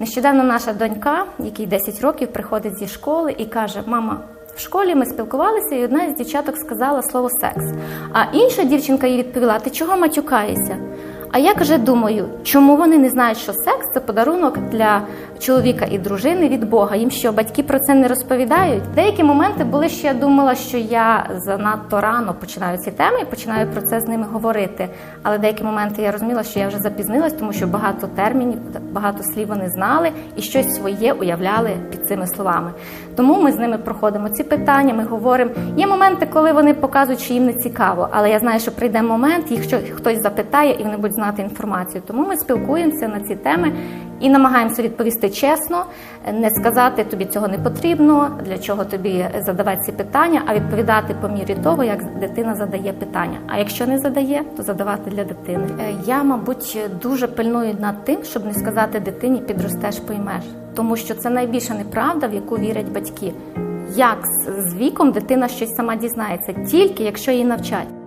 Нещодавно наша донька, якій 10 років, приходить зі школи і каже: Мама, в школі ми спілкувалися, і одна з дівчаток сказала слово секс. А інша дівчинка їй відповіла: Ти чого матюкаєшся? А я каже, думаю, чому вони не знають, що секс це подарунок для чоловіка і дружини від Бога. Їм що батьки про це не розповідають? Деякі моменти були, що я думала, що я занадто рано починаю ці теми і починаю про це з ними говорити. Але деякі моменти я розуміла, що я вже запізнилась, тому що багато термінів, багато слів вони знали і щось своє уявляли під цими словами. Тому ми з ними проходимо ці питання. Ми говоримо. Є моменти, коли вони показують, що їм не цікаво, але я знаю, що прийде момент, їх хтось запитає, і вони будуть знати інформацію. Тому ми спілкуємося на ці теми і намагаємося відповісти чесно, не сказати тобі цього не потрібно, для чого тобі задавати ці питання, а відповідати по мірі того, як дитина задає питання. А якщо не задає, то задавати для дитини. Е, Я, мабуть, дуже пильную над тим, щоб не сказати дитині підростеш поймеш, тому що це найбільша неправда, в яку вірять батьки. Як з з віком дитина щось сама дізнається, тільки якщо її навчать.